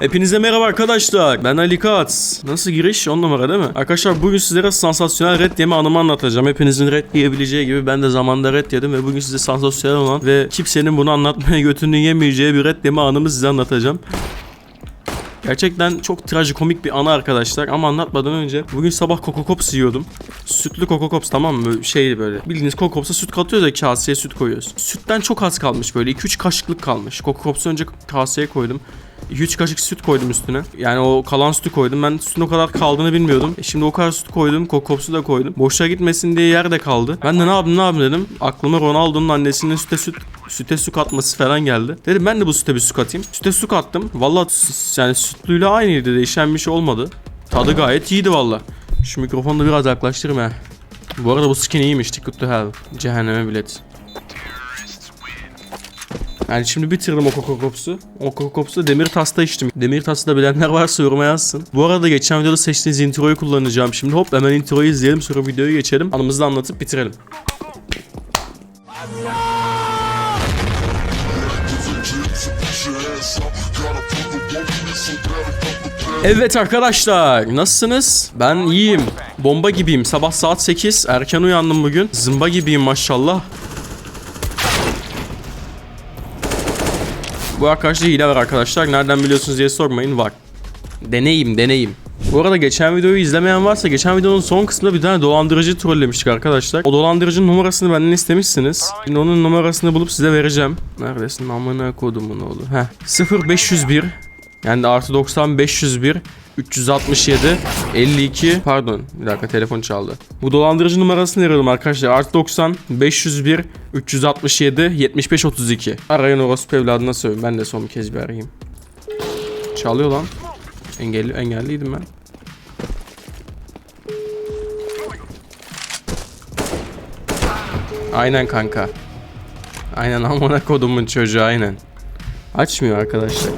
Hepinize merhaba arkadaşlar. Ben Ali Katz. Nasıl giriş? 10 numara değil mi? Arkadaşlar bugün sizlere sansasyonel red yeme anımı anlatacağım. Hepinizin red yiyebileceği gibi ben de zamanında red yedim ve bugün size sansasyonel olan ve kimsenin bunu anlatmaya götünü yemeyeceği bir red yeme anımı size anlatacağım. Gerçekten çok trajikomik bir anı arkadaşlar ama anlatmadan önce bugün sabah Coco Pops yiyordum. Sütlü Coco Pops tamam mı? Şey böyle bildiğiniz Coco Pops'a süt katıyoruz ya kaseye süt koyuyoruz. Sütten çok az kalmış böyle 2-3 kaşıklık kalmış. Coco Pops'u önce kaseye koydum. 2-3 kaşık süt koydum üstüne. Yani o kalan sütü koydum. Ben sütün o kadar kaldığını bilmiyordum. E şimdi o kadar süt koydum. Coco Pops'u da koydum. Boşa gitmesin diye yerde kaldı. Ben de ne yapayım ne yapayım dedim. Aklıma Ronaldo'nun annesinin süte süt süte su katması falan geldi. Dedim ben de bu süte bir su katayım. Süte su kattım. Valla yani sütlüyle aynıydı. Değişen bir şey olmadı. Tadı gayet iyiydi valla. Şu mikrofonu da biraz yaklaştırayım ha. Bu arada bu skin iyiymiş. Ticket to Hell. Cehenneme bilet. Yani şimdi bitirdim o Coco Pops'u. O Coco Pops'u demir tasta içtim. Demir tası da bilenler varsa yoruma yazsın. Bu arada geçen videoda seçtiğiniz introyu kullanacağım. Şimdi hop hemen introyu izleyelim sonra videoyu geçelim. Anımızı anlatıp bitirelim. Evet arkadaşlar nasılsınız? Ben iyiyim. Bomba gibiyim. Sabah saat 8. Erken uyandım bugün. Zımba gibiyim maşallah. Bu arkadaşta hile var arkadaşlar. Nereden biliyorsunuz diye sormayın. Var. Deneyim deneyim. Bu arada geçen videoyu izlemeyen varsa geçen videonun son kısmında bir tane dolandırıcı trollemiştik arkadaşlar. O dolandırıcının numarasını benden istemişsiniz. Şimdi onun numarasını bulup size vereceğim. Neredesin amına kodumun oğlu. Heh. 0501 yani artı 90 501 367 52 pardon bir dakika telefon çaldı. Bu dolandırıcı numarasını arıyorum arkadaşlar. Artı 90 501 367 75 32. Arayın orospu evladına söyleyeyim. Ben de son bir kez bir arayayım. Çalıyor lan. Engelli, engelliydim ben. Aynen kanka. Aynen amına kodumun çocuğu aynen. Açmıyor arkadaşlar.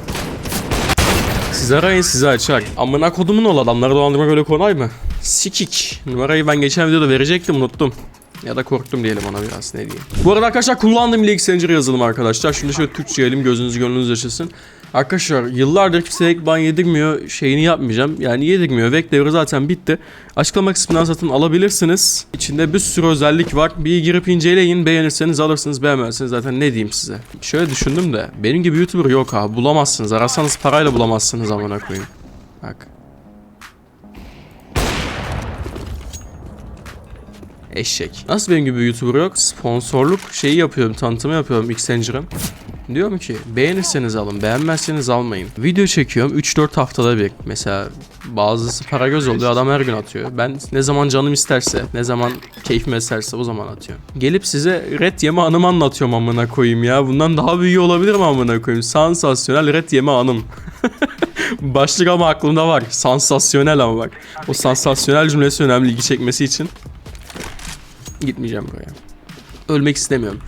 Siz arayın size açar. Amına kodumun ol adamları dolandırmak öyle kolay mı? Sikik. Numarayı ben geçen videoda verecektim unuttum. Ya da korktum diyelim ona biraz ne diyeyim. Bu arada arkadaşlar kullandığım League Sanger yazılım arkadaşlar. Şimdi şöyle Türkçeyelim gözünüz gönlünüz yaşasın. Arkadaşlar yıllardır kimse hack ban yedirmiyor şeyini yapmayacağım. Yani yedirmiyor. Vek devri zaten bitti. Açıklama kısmından satın alabilirsiniz. İçinde bir sürü özellik var. Bir girip inceleyin. Beğenirseniz alırsınız. Beğenmezseniz zaten ne diyeyim size. Şöyle düşündüm de benim gibi YouTuber yok abi. Bulamazsınız. Arasanız parayla bulamazsınız amına koyayım. Bak. Eşek. Nasıl benim gibi YouTuber yok? Sponsorluk şeyi yapıyorum, tanıtımı yapıyorum Xanger'ın. Diyorum ki beğenirseniz alın, beğenmezseniz almayın. Video çekiyorum 3-4 haftada bir. Mesela bazısı para göz oluyor adam her gün atıyor. Ben ne zaman canım isterse, ne zaman keyfim eserse o zaman atıyorum. Gelip size red yeme anımı anlatıyorum amına koyayım ya. Bundan daha büyüğü olabilir mi amına koyayım? Sansasyonel red yeme anım. Başlık ama aklımda var. Sansasyonel ama bak. O sansasyonel cümlesi önemli ilgi çekmesi için. Gitmeyeceğim buraya. Ölmek istemiyorum.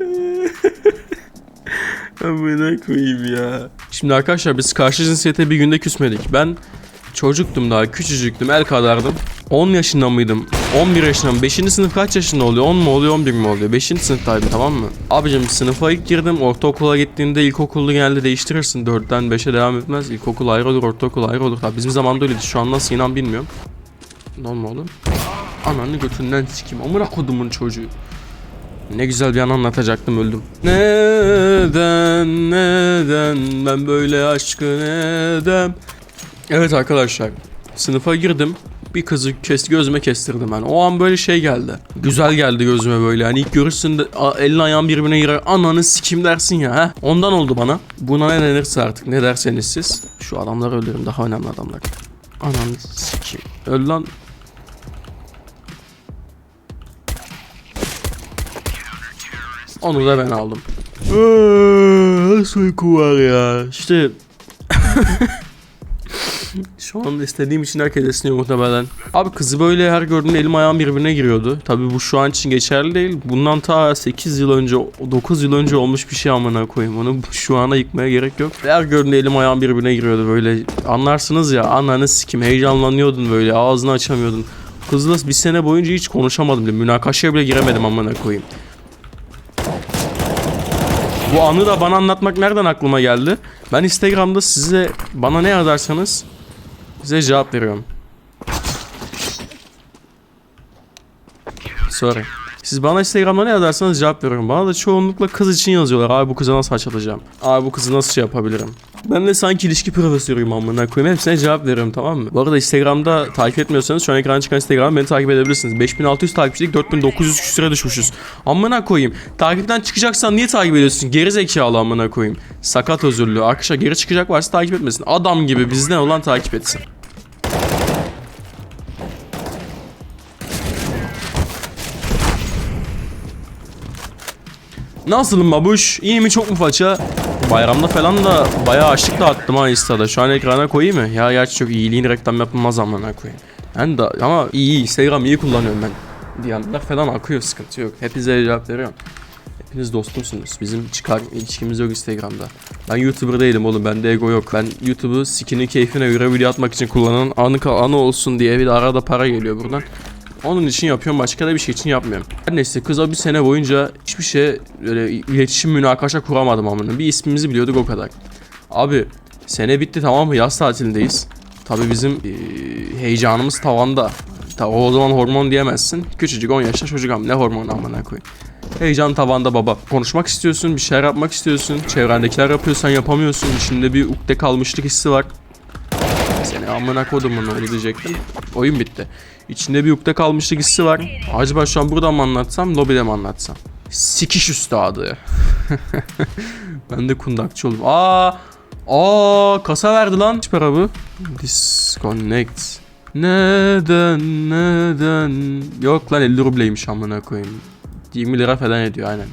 Amına koyayım ya. Şimdi arkadaşlar biz karşı cinsiyete bir günde küsmedik. Ben çocuktum daha küçücüktüm el kadardım. 10 yaşında mıydım? 11 yaşında mı? 5. sınıf kaç yaşında oluyor? 10 mu oluyor 11 mi oluyor? 5. sınıftaydım tamam mı? Abicim sınıfa ilk girdim. Ortaokula gittiğinde ilkokullu geldi değiştirirsin. 4'ten 5'e devam etmez. İlkokul ayrı olur, ortaokul ayrı olur. Tabii bizim zamanında öyleydi. Şu an nasıl inan bilmiyorum. Ne olma oğlum? Ananı götünden sikeyim. Amına kodumun çocuğu. Ne güzel bir an anlatacaktım öldüm. Neden neden ben böyle aşkı neden? Evet arkadaşlar sınıfa girdim. Bir kızı kes gözüme kestirdim ben. O an böyle şey geldi. Güzel geldi gözüme böyle. Hani ilk görürsün a- elin ayağın birbirine girer. Ananı sikim dersin ya. Heh. Ondan oldu bana. Buna ne denirse artık ne derseniz siz. Şu adamları öldürün daha önemli adamlar. Ananı sikim. Öl lan. Onu da ben aldım. Nasıl uyku var ya? İşte Şu anda istediğim için herkes esniyor muhtemelen. Abi kızı böyle her gördüğümde elim ayağım birbirine giriyordu. Tabi bu şu an için geçerli değil. Bundan ta 8 yıl önce, 9 yıl önce olmuş bir şey amına koyayım. Onu şu ana yıkmaya gerek yok. Her gördüğümde elim ayağım birbirine giriyordu böyle. Anlarsınız ya ananı sikim heyecanlanıyordun böyle ağzını açamıyordun. Kızla bir sene boyunca hiç konuşamadım bile. Münakaşaya bile giremedim amına koyayım. Bu anı da bana anlatmak nereden aklıma geldi? Ben Instagram'da size bana ne yazarsanız size cevap veriyorum. Sorry. Siz bana Instagram'da ne yazarsanız cevap veriyorum. Bana da çoğunlukla kız için yazıyorlar. Abi bu kıza nasıl saç atacağım? Abi bu kızı nasıl şey yapabilirim? Ben de sanki ilişki profesörüyüm amına koyayım. Hepsine cevap veriyorum tamam mı? Bu arada Instagram'da takip etmiyorsanız şu an ekrana çıkan Instagram'ı beni takip edebilirsiniz. 5600 takipçilik 4900 küsüre düşmüşüz. Amına koyayım. Takipten çıkacaksan niye takip ediyorsun? Geri zekalı amına koyayım. Sakat özürlü. Arkadaşlar geri çıkacak varsa takip etmesin. Adam gibi bizden olan takip etsin. Nasılım babuş? İyi mi çok mu faça? Bayramda falan da bayağı açlık da attım ha Insta'da. Şu an ekrana koyayım mı? Ya gerçi çok iyiliğin reklam yapılmaz amına koyayım. Ben de ama iyi Instagram iyi kullanıyorum ben. Diyenler falan akıyor sıkıntı yok. Hepinize cevap veriyorum. Hepiniz dostumsunuz. Bizim çıkar ilişkimiz yok Instagram'da. Ben YouTuber değilim oğlum. Bende ego yok. Ben YouTube'u skinin keyfine göre video atmak için kullanan anı, anı olsun diye bir de arada para geliyor buradan. Onun için yapıyorum başka da bir şey için yapmıyorum. Her neyse kıza bir sene boyunca hiçbir şey böyle iletişim münakaşa kuramadım amına. Bir ismimizi biliyorduk o kadar. Abi sene bitti tamam mı yaz tatilindeyiz. Tabi bizim eee, heyecanımız tavanda. Ta, o zaman hormon diyemezsin. Küçücük 10 yaşında çocuk ama ne hormon amına koyayım. Heyecan tavanda baba. Konuşmak istiyorsun, bir şeyler yapmak istiyorsun. Çevrendekiler yapıyorsan yapamıyorsun. İçinde bir ukde kalmışlık hissi var. Seni amına kodumun öyle diyecektim. Oyun bitti. İçinde bir ukde kalmışlık hissi var. Acaba şu an burada mı anlatsam, lobide mi anlatsam? Sikiş üstadı. ben de kundakçı oldum. Aa, aa kasa verdi lan. Para bu? Disconnect. Neden, neden? Yok lan 50 rubleymiş amına koyayım. 20 lira falan ediyor aynen.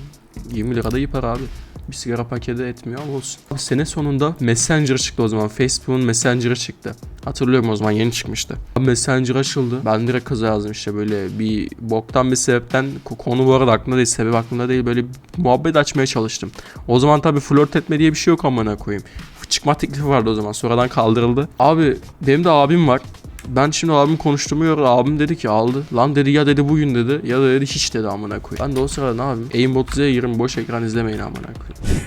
20 lira da iyi para abi. Bir sigara paketi etmiyor ama olsun. Sene sonunda Messenger çıktı o zaman. Facebook'un Messenger'ı çıktı. Hatırlıyorum o zaman yeni çıkmıştı. Messenger açıldı. Ben direkt kıza yazdım işte böyle bir boktan bir sebepten ko- konu bu arada aklımda değil sebep aklımda değil böyle muhabbet açmaya çalıştım. O zaman tabii flört etme diye bir şey yok amına koyayım. Çıkma teklifi vardı o zaman sonradan kaldırıldı. Abi benim de abim var. Ben şimdi abim konuştuğumu gördüm. Abim dedi ki aldı. Lan dedi ya dedi bugün dedi. Ya da dedi hiç dedi amına koyayım. Ben de o sırada ne yapayım? Aimbot Z'ye girin boş ekran izlemeyin amına koyayım.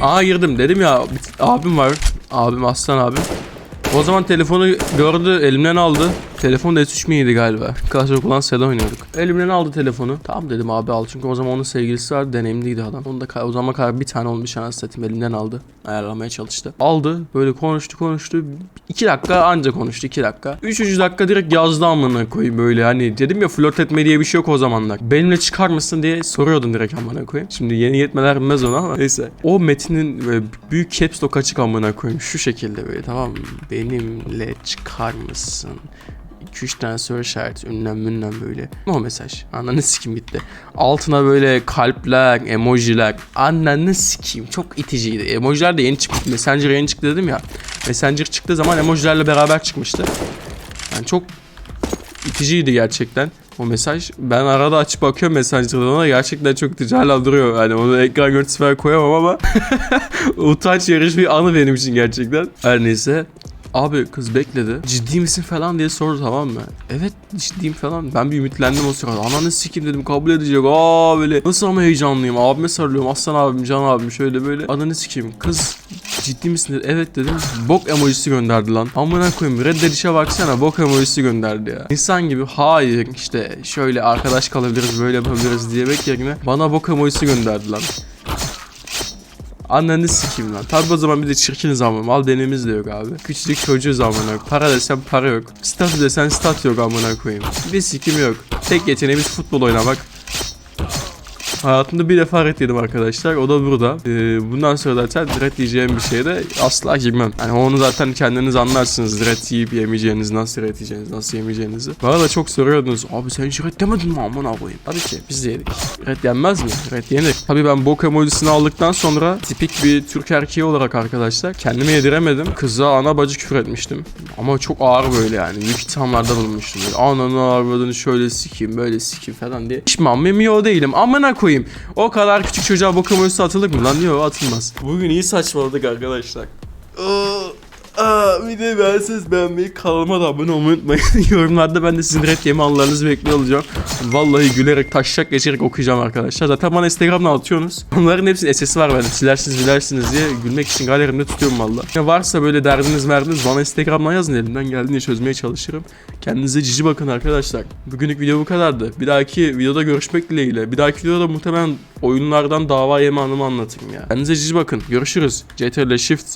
Aa girdim dedim ya abim var. Abim aslan abim. O zaman telefonu gördü elimden aldı. Telefon da S3 miydi galiba? Clash of Clans Seda oynuyorduk. Elimden aldı telefonu. Tamam dedim abi al çünkü o zaman onun sevgilisi var deneyimliydi adam. Onu da o zaman kadar bir tane olmuş anasını satayım elimden aldı. Ayarlamaya çalıştı. Aldı böyle konuştu konuştu. 2 dakika anca konuştu 2 dakika. 3. dakika direkt yazdı amına koyayım böyle hani dedim ya flört etme diye bir şey yok o zamanlar. Benimle çıkar mısın diye soruyordum direkt amına koyayım. Şimdi yeni yetmeler bilmez onu ama neyse. O metinin böyle büyük caps lock açık amına koyayım şu şekilde böyle tamam mı? Benimle çıkar mısın? 2-3 tane soru işareti ünlem ünlem böyle. O mesaj. Ananı sikim gitti. Altına böyle kalpler, emojiler. Ananı sikeyim. Çok iticiydi. Emojiler de yeni çıktı. Messenger yeni çıktı dedim ya. Messenger çıktığı zaman emojilerle beraber çıkmıştı. Yani çok iticiydi gerçekten o mesaj. Ben arada açıp bakıyorum Messenger'dan ona gerçekten çok itici hala duruyor. Yani onu ekran görüntüsü falan koyamam ama utanç yarış bir anı benim için gerçekten. Her neyse. Abi kız bekledi. Ciddi misin falan diye sordu tamam mı? Evet ciddiyim falan. Ben bir ümitlendim o sırada. Ananı sikim dedim kabul edecek. Aa böyle nasıl ama heyecanlıyım. Abime sarılıyorum. Aslan abim, Can abim şöyle böyle. Ananı sikeyim. Kız ciddi misin dedi. Evet dedim. Bok emojisi gönderdi lan. Amına koyayım reddedişe baksana. Bok emojisi gönderdi ya. İnsan gibi hayır işte şöyle arkadaş kalabiliriz böyle yapabiliriz diyemek yerine bana bok emojisi gönderdi lan. Anneni sikeyim lan. Tabi o zaman bir de çirkiniz ama mal denemiz de yok abi. Küçücük çocuğuz amına. Para desen para yok. Stat desen stat yok amına koyayım. Bir sikim yok. Tek yeteneğimiz futbol oynamak. Hayatımda bir defa red yedim arkadaşlar. O da burada. Ee, bundan sonra zaten red yiyeceğim bir şeye de asla girmem. Yani onu zaten kendiniz anlarsınız. Red yiyip yemeyeceğinizi, nasıl red yiyeceğinizi, nasıl yemeyeceğinizi. Bana da çok soruyordunuz. Abi sen hiç red yemedin mi amına koyayım? Tabii ki biz de yedik. Red yenmez mi? Red yenir. Tabii ben bok emojisini aldıktan sonra tipik bir Türk erkeği olarak arkadaşlar kendime yediremedim. Kıza ana bacı küfür etmiştim. Ama çok ağır böyle yani. Büyük ithamlarda bulunmuştum. Böyle, Ananı avradını şöyle sikeyim böyle sikeyim falan diye. Pişman mıyım? Yo değilim. Amına koyayım. O kadar küçük çocuğa bok emojisi atılır mı lan? Yok atılmaz. Bugün iyi saçmaladık arkadaşlar. Aa, bir de beğenseniz beğenmeyi kanalıma da abone olmayı unutmayın. Yorumlarda ben de sizin red yeme anılarınızı bekliyor olacağım. Vallahi gülerek taşacak geçerek okuyacağım arkadaşlar. Zaten bana Instagram'dan atıyorsunuz. Onların hepsinin SS'i var bende. Silersiniz bilersiniz diye gülmek için galerimde tutuyorum valla. Ne varsa böyle derdiniz verdiniz bana Instagram'dan yazın elimden geldiğince çözmeye çalışırım. Kendinize cici bakın arkadaşlar. Bugünlük video bu kadardı. Bir dahaki videoda görüşmek dileğiyle. Bir dahaki videoda muhtemelen oyunlardan dava yeme anımı anlatayım ya. Kendinize cici bakın. Görüşürüz. CTRL Shift